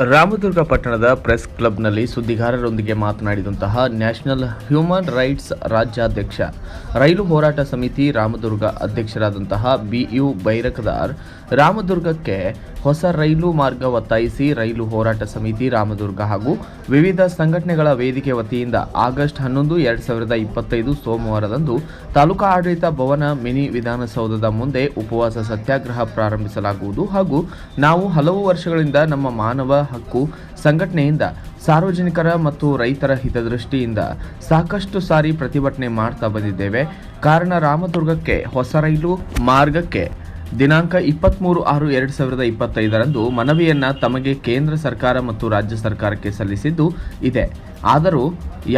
ರಾಮದುರ್ಗ ಪಟ್ಟಣದ ಪ್ರೆಸ್ ಕ್ಲಬ್ನಲ್ಲಿ ಸುದ್ದಿಗಾರರೊಂದಿಗೆ ಮಾತನಾಡಿದಂತಹ ನ್ಯಾಷನಲ್ ಹ್ಯೂಮನ್ ರೈಟ್ಸ್ ರಾಜ್ಯಾಧ್ಯಕ್ಷ, ರೈಲು ಹೋರಾಟ ಸಮಿತಿ ರಾಮದುರ್ಗ ಅಧ್ಯಕ್ಷರಾದಂತಹ ಬಿಯು ಬೈರಕದಾರ್, ರಾಮದುರ್ಗಕ್ಕೆ ಹೊಸ ರೈಲು ಮಾರ್ಗ ಒತ್ತಾಯಿಸಿ ರೈಲು ಹೋರಾಟ ಸಮಿತಿ, ರಾಮದುರ್ಗ ಹಾಗೂ ವಿವಿಧ ಸಂಘಟನೆಗಳ ವೇದಿಕೆ ವತಿಯಿಂದ ಆಗಸ್ಟ್ ಹನ್ನೊಂದು, ಎರಡು ಸಾವಿರದ ಇಪ್ಪತ್ತೈದು ಸೋಮವಾರದಂದು ತಾಲೂಕಾ ಆಡಳಿತ ಭವನ ಮಿನಿ ವಿಧಾನಸೌಧದ ಮುಂದೆ ಉಪವಾಸ ಸತ್ಯಾಗ್ರಹ ಪ್ರಾರಂಭಿಸಲಾಗುವುದು ಹಾಗೂ ನಾವು ಹಲವು ವರ್ಷಗಳಿಂದ ನಮ್ಮ ಮಾನವ ಹಕ್ಕು ಸಂಘಟನೆಯಿಂದ, ಸಾರ್ವಜನಿಕರ ಮತ್ತು ರೈತರ ಹಿತದೃಷ್ಟಿಯಿಂದ ಸಾಕಷ್ಟು ಸಾರಿ ಪ್ರತಿಭಟನೆ ಮಾಡ್ತಾ ಬಂದಿದ್ದೇವೆ. ಕಾರಣ ರಾಮದುರ್ಗಕ್ಕೆ, ಹೊಸ ರೈಲು ಮಾರ್ಗಕ್ಕೆ ದಿನಾಂಕ ಇಪ್ಪತ್ತ್ಮೂರು ಆರು ಎರಡು ಸಾವಿರದ ಇಪ್ಪತ್ತೈದರಂದು ಮನವಿಯನ್ನು ತಮಗೆ ಕೇಂದ್ರ ಸರ್ಕಾರ ಮತ್ತು ರಾಜ್ಯ ಸರ್ಕಾರಕ್ಕೆ ಸಲ್ಲಿಸಿದ್ದು ಇದೆ. ಆದರೂ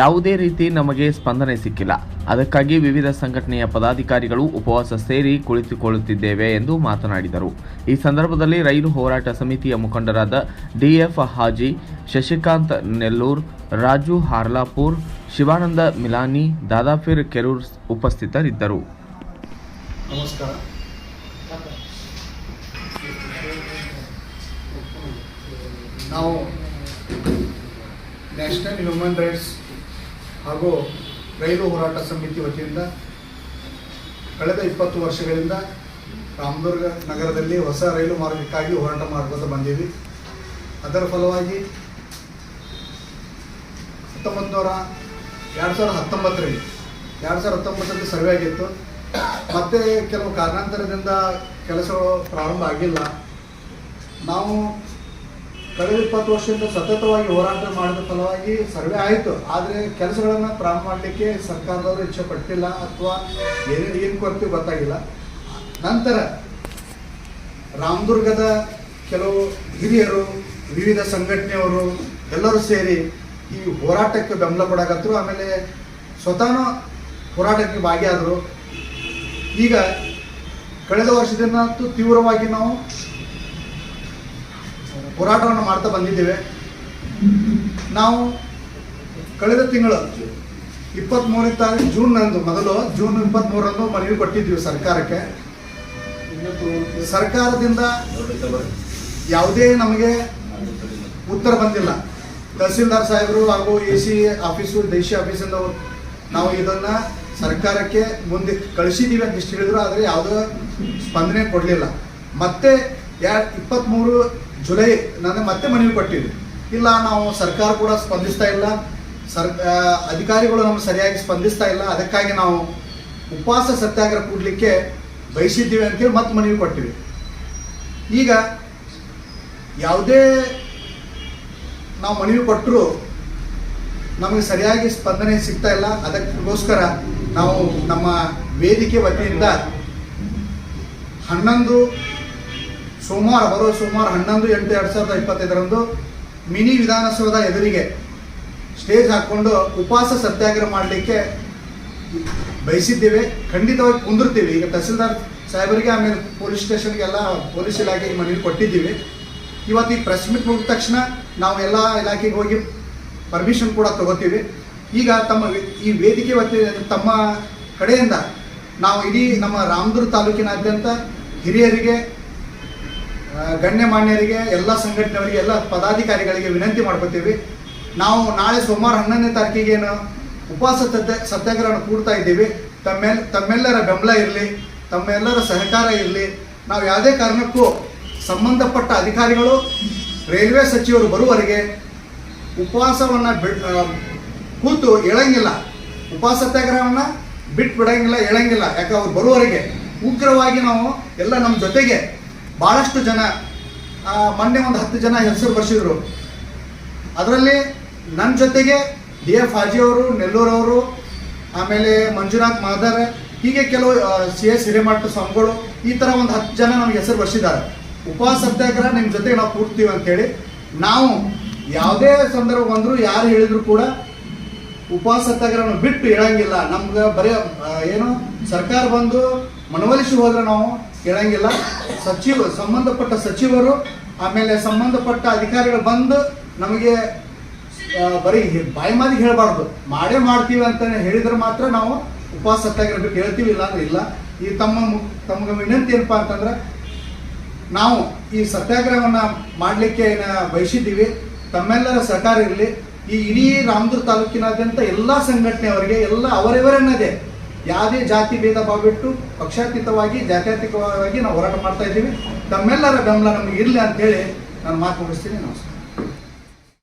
ಯಾವುದೇ ರೀತಿ ನಮಗೆ ಸ್ಪಂದನೆ ಸಿಕ್ಕಿಲ್ಲ. ಅದಕ್ಕಾಗಿ ವಿವಿಧ ಸಂಘಟನೆಯ ಪದಾಧಿಕಾರಿಗಳು ಉಪವಾಸ ಸೇರಿ ಕುಳಿತುಕೊಳ್ಳುತ್ತಿದ್ದೇವೆ ಎಂದು ಮಾತನಾಡಿದರು. ಈ ಸಂದರ್ಭದಲ್ಲಿ ರೈಲು ಹೋರಾಟ ಸಮಿತಿಯ ಮುಖಂಡರಾದ ಡಿಎಫ್ ಹಾಜಿ, ಶಶಿಕಾಂತ್ ನೆಲ್ಲೂರ್, ರಾಜು ಹಾರ್ಲಾಪುರ್, ಶಿವಾನಂದ ಮಿಲಾನಿ ದಾದಾಫಿರ್ ಕೆರೂರ್ ಉಪಸ್ಥಿತರಿದ್ದರು. ನಮಸ್ಕಾರ. ನಾವು ನ್ಯಾಷನಲ್ ಹ್ಯೂಮನ್ ರೈಟ್ಸ್ ಹಾಗೂ ರೈಲು ಹೋರಾಟ ಸಮಿತಿ ವತಿಯಿಂದ ಕಳೆದ ಇಪ್ಪತ್ತು ವರ್ಷಗಳಿಂದ ರಾಮದುರ್ಗ ನಗರದಲ್ಲಿ ಹೊಸ ರೈಲು ಮಾರ್ಗಕ್ಕಾಗಿ ಹೋರಾಟ ಮಾಡ್ಕೊತ ಬಂದೀವಿ ಅದರ ಫಲವಾಗಿ ಹತ್ತೊಂಬತ್ತು ನೂರ ಎರಡು ಸಾವಿರದ ಹತ್ತೊಂಬತ್ತರಲ್ಲಿ, ಎರಡು ಸಾವಿರದ ಹತ್ತೊಂಬತ್ತರಲ್ಲಿ ಸರ್ವೆ ಆಗಿತ್ತು. ಮತ್ತೆ ಕೆಲವು ಕಾರಣಾಂತರದಿಂದ ಕೆಲಸಗಳು ಪ್ರಾರಂಭ ಆಗಿಲ್ಲ. ನಾವು ಕಳೆದ ಇಪ್ಪತ್ತು ವರ್ಷದಿಂದ ಸತತವಾಗಿ ಹೋರಾಟ ಮಾಡಿದ ಫಲವಾಗಿ ಸರ್ವೆ ಆಯಿತು. ಆದರೆ ಕೆಲಸಗಳನ್ನು ಪ್ರಾರಂಭ ಮಾಡಲಿಕ್ಕೆ ಸರ್ಕಾರದವರು ಇಚ್ಛೆ ಪಟ್ಟಿಲ್ಲ ಅಥವಾ ಏನೇನು ಏನು ಕೊರತೆ ಗೊತ್ತಾಗಿಲ್ಲ. ನಂತರ ರಾಮದುರ್ಗದ ಕೆಲವು ಹಿರಿಯರು, ವಿವಿಧ ಸಂಘಟನೆಯವರು ಎಲ್ಲರೂ ಸೇರಿ ಈ ಹೋರಾಟಕ್ಕೆ ಬೆಂಬಲ ಕೊಡಕತ್ತರು ಆಮೇಲೆ ಸ್ವತಃ ಹೋರಾಟಕ್ಕೆ ಭಾಗಿಯಾದರು. ಈಗ ಕಳೆದ ವರ್ಷದಿಂದ ತೀವ್ರವಾಗಿ ನಾವು ಹೋರಾಟವನ್ನು ಮಾಡ್ತಾ ಬಂದಿದ್ದೇವೆ. ನಾವು ಕಳೆದ ತಿಂಗಳು ಇಪ್ಪತ್ತ್ಮೂರನೇ ತಾರೀಕು ಜೂನ್ನಂದು ಮೊದಲು ಜೂನ್ ಇಪ್ಪತ್ತ್ಮೂರರಂದು ಮನವಿ ಕೊಟ್ಟಿದ್ದೀವಿ ಸರ್ಕಾರಕ್ಕೆ. ಸರ್ಕಾರದಿಂದ ಯಾವುದೇ ನಮಗೆ ಉತ್ತರ ಬಂದಿಲ್ಲ. ತಹಸೀಲ್ದಾರ್ ಸಾಹೇಬರು ಹಾಗೂ ಎ ಸಿ ಆಫೀಸು ದೇಶಿ ಆಫೀಸಿಂದ ನಾವು ಇದನ್ನು ಸರ್ಕಾರಕ್ಕೆ ಮುಂದೆ ಕಳಿಸಿದ್ದೀವಿ ಅಂತ ಇಷ್ಟು ಹೇಳಿದ್ರು, ಆದರೆ ಯಾವುದೋ ಸ್ಪಂದನೆ ಕೊಡಲಿಲ್ಲ. ಮತ್ತೆ ಎರಡು ಇಪ್ಪತ್ತ್ಮೂರು ಜುಲೈ ನನಗೆ ಮತ್ತೆ ಮನವಿ ಕೊಟ್ಟಿದ್ವಿ ಇಲ್ಲ, ನಾವು ಸರ್ಕಾರ ಕೂಡ ಸ್ಪಂದಿಸ್ತಾ ಇಲ್ಲ. ಸರ್ ಅಧಿಕಾರಿಗಳು ನಮ್ಗೆ ಸರಿಯಾಗಿ ಸ್ಪಂದಿಸ್ತಾ ಇಲ್ಲ. ಅದಕ್ಕಾಗಿ ನಾವು ಉಪವಾಸ ಸತ್ಯಾಗ್ರಹ ಕೂಡಲಿಕ್ಕೆ ಬಯಸಿದ್ದೀವಿ ಅಂತೇಳಿ ಮತ್ತೆ ಮನವಿ ಕೊಟ್ಟಿವಿ ಈಗ ಯಾವುದೇ ನಾವು ಮನವಿ ಕೊಟ್ಟರು ನಮಗೆ ಸರಿಯಾಗಿ ಸ್ಪಂದನೆ ಸಿಗ್ತಾ ಇಲ್ಲ. ಅದಕ್ಕೋಸ್ಕರ ನಾವು ನಮ್ಮ ವೇದಿಕೆ ವತಿಯಿಂದ ಹನ್ನೊಂದು ಸೋಮವಾರ ಬರೋ ಸೋಮವಾರ ಹನ್ನೊಂದು, ಎಂಟು, ಎರಡು ಸಾವಿರದ ಇಪ್ಪತ್ತೈದರಂದು ಮಿನಿ ವಿಧಾನಸೌಧ ಎದುರಿಗೆ ಸ್ಟೇಜ್ ಹಾಕ್ಕೊಂಡು ಉಪವಾಸ ಸತ್ಯಾಗ್ರಹ ಮಾಡಲಿಕ್ಕೆ ಬಯಸಿದ್ದೇವೆ. ಖಂಡಿತವಾಗಿ ಕುಂದಿರ್ತೀವಿ. ಈಗ ತಹಸೀಲ್ದಾರ್ ಸಾಹೇಬರಿಗೆ, ಆಮೇಲೆ ಪೊಲೀಸ್ ಸ್ಟೇಷನ್ಗೆಲ್ಲ ಪೊಲೀಸ್ ಇಲಾಖೆಗೆ ಮನವಿ ಕೊಟ್ಟಿದ್ದೀವಿ. ಇವತ್ತು ಈ ಪ್ರೆಸ್ ಮೀಟ್ ಮುಗಿದ ತಕ್ಷಣ ನಾವು ಎಲ್ಲ ಇಲಾಖೆಗೆ ಹೋಗಿ ಪರ್ಮಿಷನ್ ಕೂಡ ತಗೋತೀವಿ. ಈಗ ತಮ್ಮ ಈ ವೇದಿಕೆ ವತಿ ತಮ್ಮ ಕಡೆಯಿಂದ ನಾವು ಇಡೀ ನಮ್ಮ ರಾಮದುರ್ಗ ತಾಲೂಕಿನಾದ್ಯಂತ ಹಿರಿಯರಿಗೆ ಗಣ್ಯಮಾನ್ಯರಿಗೆ ಎಲ್ಲ ಸಂಘಟನೆಯವರಿಗೆ ಎಲ್ಲ ಪದಾಧಿಕಾರಿಗಳಿಗೆ ವಿನಂತಿ ಮಾಡ್ಕೋತೀವಿ. ನಾವು ನಾಳೆ ಸೋಮವಾರ ಹನ್ನೊಂದನೇ ತಾರೀಕಿಗೇನು ಉಪವಾಸ ಸತ್ಯ ಸತ್ಯಾಗ್ರಹ ಕೂಡ್ತಾ ಇದ್ದೀವಿ. ತಮ್ಮೆಲ್ ತಮ್ಮೆಲ್ಲರ ಬೆಂಬಲ ಇರಲಿ ತಮ್ಮೆಲ್ಲರ ಸಹಕಾರ ಇರಲಿ. ನಾವು ಯಾವುದೇ ಕಾರಣಕ್ಕೂ ಸಂಬಂಧಪಟ್ಟ ಅಧಿಕಾರಿಗಳು ರೈಲ್ವೆ ಸಚಿವರು ಬರುವವರೆಗೆ ಉಪವಾಸವನ್ನು ಆ, ಕೂತು ಹೇಳಂಗಿಲ್ಲ. ಉಪವಾಸ ಸತ್ಯಾಗ್ರಹವನ್ನು ಬಿಟ್ಟು ಬಿಡಂಗಿಲ್ಲ ಹೇಳಂಗಿಲ್ಲ. ಯಾಕೆ ಅವ್ರು ಬರುವವರೆಗೆ ಉಗ್ರವಾಗಿ ನಾವು ಎಲ್ಲ ನಮ್ಮ ಜೊತೆಗೆ ಭಾಳಷ್ಟು ಜನ ಮೊನ್ನೆ ಒಂದು ಹತ್ತು ಜನ ಹೆಸರು ಬರ್ಸಿದ್ರು. ಅದರಲ್ಲಿ ನನ್ನ ಜೊತೆಗೆ ಡಿ ಎಫ್ ಹಾಜಿ ಅವರು ನೆಲ್ಲೂರವರು ಆಮೇಲೆ ಮಂಜುನಾಥ್ ಮಾದರ್, ಹೀಗೆ ಕೆಲವು ಸಿ ಎಸ್ ಹಿರೇಮಠ ಸ್ವಾಮಿಗಳು, ಈ ಥರ ಒಂದು ಹತ್ತು ಜನ ನಮ್ಗೆ ಹೆಸರು ಬರ್ಸಿದ್ದಾರೆ. ಉಪವಾಸ ಸತ್ಯಾಗ್ರಹ ನಿಮ್ಮ ಜೊತೆಗೆ ನಾವು ಕೂಡ್ತೀವಿ ಅಂತೇಳಿ ನಾವು ಯಾವುದೇ ಸಂದರ್ಭ ಬಂದರೂ ಯಾರು ಹೇಳಿದ್ರು ಕೂಡ ಉಪವಾಸ ಸತ್ಯಾಗ್ರಹನ ಬಿಟ್ಟು ಹೇಳಂಗಿಲ್ಲ ನಮ್ಗೆ ಬರೀ ಏನು ಸರ್ಕಾರ ಬಂದು ಮನವೊಲಿಸಿ ಹೋದ್ರೆ ನಾವು ಹೇಳಂಗಿಲ್ಲ ಸಚಿವ, ಸಂಬಂಧಪಟ್ಟ ಸಚಿವರು, ಆಮೇಲೆ ಸಂಬಂಧಪಟ್ಟ ಅಧಿಕಾರಿಗಳು ಬಂದು ನಮಗೆ ಬರೀ ಬಾಯಿ ಮಾತಿಗೆ ಹೇಳಬಾರ್ದು. ಮಾಡೇ ಮಾಡ್ತೀವಿ ಅಂತ ಹೇಳಿದ್ರೆ ಮಾತ್ರ ನಾವು ಉಪವಾಸ ಸತ್ಯಾಗ್ರಹ ಬಿಟ್ಟು ಹೇಳ್ತೀವಿ ಇಲ್ಲ ಅಂದ್ರೆ ಇಲ್ಲ. ಈ ತಮ್ಮ ತಮ್ಗೆ ವಿನಂತಿ ಏನಪ್ಪಾ ಅಂತಂದ್ರೆ, ನಾವು ಈ ಸತ್ಯಾಗ್ರಹವನ್ನು ಮಾಡಲಿಕ್ಕೆ ಬಯಸಿದ್ದೀವಿ. ತಮ್ಮೆಲ್ಲರ ಸಹಕಾರ ಇರಲಿ. ಈ ಇಡೀ ರಾಮದುರ್ಗ ತಾಲೂಕಿನಾದ್ಯಂತ ಎಲ್ಲ ಸಂಘಟನೆಯವರಿಗೆ ಎಲ್ಲ ಅವರಿವರನ್ನದೇ ಯಾವುದೇ ಜಾತಿ ಭೇದ ಭಾವ ಬಿಟ್ಟು ಪಕ್ಷಾತೀತವಾಗಿ, ಜಾತ್ಯತೀತವಾಗಿ ನಾವು ಹೋರಾಟ ಮಾಡ್ತಾ ಇದ್ದೀವಿ. ತಮ್ಮೆಲ್ಲರ ಬೆಂಬಲ ನಮಗೆ ಇರಲಿ ಅಂತೇಳಿ ನಾನು ಮಾತು ಮುಗಿಸ್ತೀನಿ. ನಮಸ್ಕಾರ.